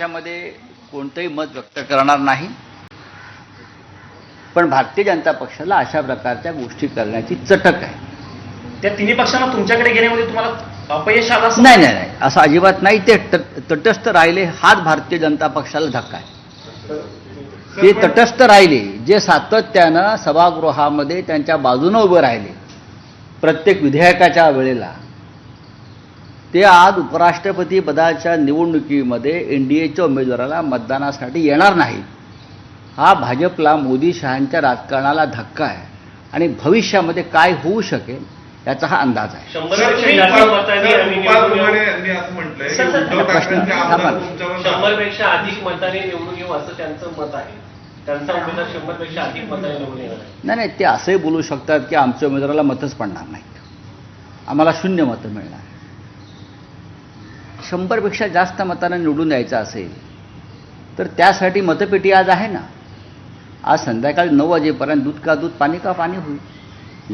याच्यामध्ये कोणतंही मत व्यक्त करणार नाही. पण भारतीय जनता पक्षाला अशा प्रकारच्या गोष्टी करण्याची चटक आहे. त्या तिन्ही पक्षांना तुमच्याकडे घेण्यामध्ये तुम्हाला अपयश आलं नाही नाही नाही. असं अजिबात नाही. त- तटस्थ राहिले हाच भारतीय जनता पक्षाला धक्का आहे. ते तटस्थ राहिले जे सातत्यानं सभागृहामध्ये त्यांच्या बाजूनं उभे राहिले. प्रत्येक विधेयकाच्या वेळेला ते आज उपराष्ट्रपती पदाच्या निवडणुकीमध्ये एन डी एच्या उमेदवाराला मतदानासाठी येणार नाहीत. हा भाजपला मोदी शहांच्या राजकारणाला धक्का आहे आणि भविष्यामध्ये काय होऊ शकेल याचा हा अंदाज अधिक मताने निवडून येऊ असं त्यांचं मत आहे. नाही नाही ते असंही बोलू शकतात की आमच्या उमेदवाराला मतच पडणार नाहीत. आम्हाला शून्य मतं मिळणार. शंभरपेक्षा जास्त मतांना निवडून यायचं असेल तर त्यासाठी मतपेटी आज आहे ना? आज संध्याकाळी नऊ वाजेपर्यंत दूध का दूध पाणी का पाणी होईल?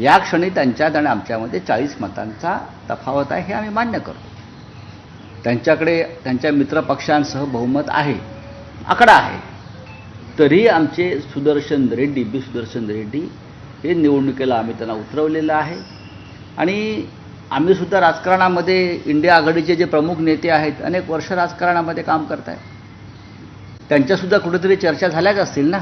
या क्षणी त्यांच्यात आणि आमच्यामध्ये चाळीस मतांचा तफावत आहे हे आम्ही मान्य करतो. त्यांच्याकडे त्यांच्या मित्रपक्षांसह बहुमत आहे आकडा आहे. तरी आमचे सुदर्शन रेड्डी बी सुदर्शन रेड्डी हे निवडणुकीला आम्ही त्यांना उतरवलेलं आहे. आणि आम्ही सुद्धा राजकारणामध्ये इंडिया आघाडीचे जे प्रमुख नेते आहेत अनेक वर्ष राजकारणामध्ये काम करत आहेत त्यांच्यासुद्धा कुठेतरी चर्चा झाल्याच असतील ना?